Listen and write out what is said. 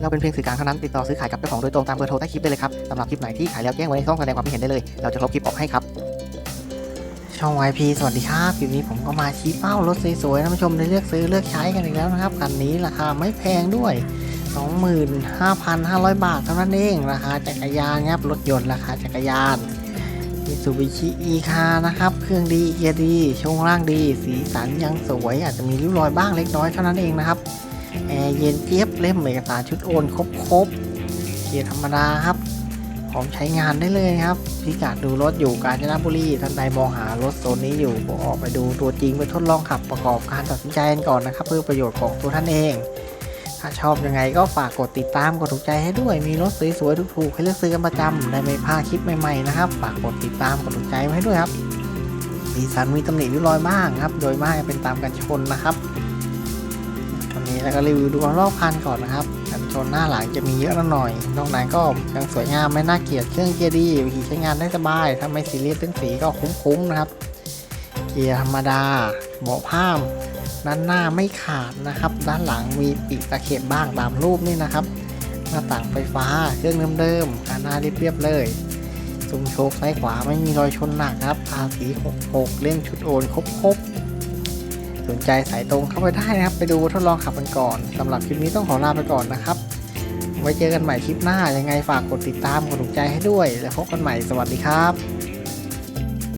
เราเป็นเพียงสื่อกลางเท่านั้นติดต่อซื้อขายกับเจ้าของโดยตรงตามเบอร์โทรใต้คลิปได้เลยครับสำหรับคลิปไหนที่ขายแล้วแจ้งไว้ในช่องแสดงความคิดเห็นได้เลย เราจะลบคลิปออกให้ครับช่อง YP สวัสดีครับคลิปนี้ผมก็มาชี้เป้ารถสวยๆท่านผู้ชมได้เลือกซื้อเลือกใช้กันอีกแล้วนะครับคันนี้ราคาไม่แพงด้วย 25,500 บาทเท่านั้นเองราคาจักรยานครับรถยนต์ราคาจักรยานมิซูบิชิอีคานะครับ เครื่องดีเกียร์ดีช่วงล่างดี สีสันยังสวย อาจจะมีริ้วรอยบ้างเล็กน้อยเท่านั้นเองนะครับ แอร์เย็นเจี๊ยบเล่มเอกสารชุดโอนครบครบเกียร์ธรรมดาครับพร้อมใช้งานได้เลยครับ พิกัดดูรถอยู่กาญจนบุรีท่านใดมองหารถโซนนี้อยู่ก็ออกไปดูตัวจริงไปทดลองขับประกอบการตัดสินใจกันก่อนนะครับ เพื่อประโยชน์ของตัวท่านเอง ถ้าชอบยังไงก็ฝากกดติดตามกดถูกใจให้ด้วย มีรถสวยๆถูกๆให้เลือกซื้อกันประจำได้ไม่พลาดคลิปใหม่ๆนะครับ ฝากกดติดตามกดถูกใจไว้ให้ด้วยครับดีสันมีตำหนิริ้วรอยบ้างครับ โดยมากเป็นตามกันชนนะครับ นี้แล้วก็รีวิวดูรอบคันก่อนนะครับกันชนหน้าหลังจะมีเยอะหน่อย นอกนั้นก็ยังสวยงามไม่น่าเกลียดเครื่องเกียร์ดีขี่ใช้งานได้สบายถ้าไม่ซีเรียสเรื่องสีก็คุ้มๆนะครับ เกียร์ธรรมดาเบาะผ้ามด้านหน้าไม่ขาดนะครับ ด้านหลังมีปีกตะเข็บบ้างตามรูปนี่นะครับ หน้าต่างไฟฟ้าเครื่องเดิมๆการหน้าเรียบๆเลยซุ้มโชคซ้ายขวาไม่มีรอยชนหนักครับภาษี66 เล่มชุดโอนครบๆ สนใจสายตรงเข้าไปได้นะครับ ไปดูทดลองขับกันก่อนสำหรับคลิปนี้ต้องขอลาไปก่อนนะครับ ไว้เจอกันใหม่คลิปหน้ายังไงฝากกดติดตามกดถูกใจให้ด้วย แล้วพบกันใหม่สวัสดีครับ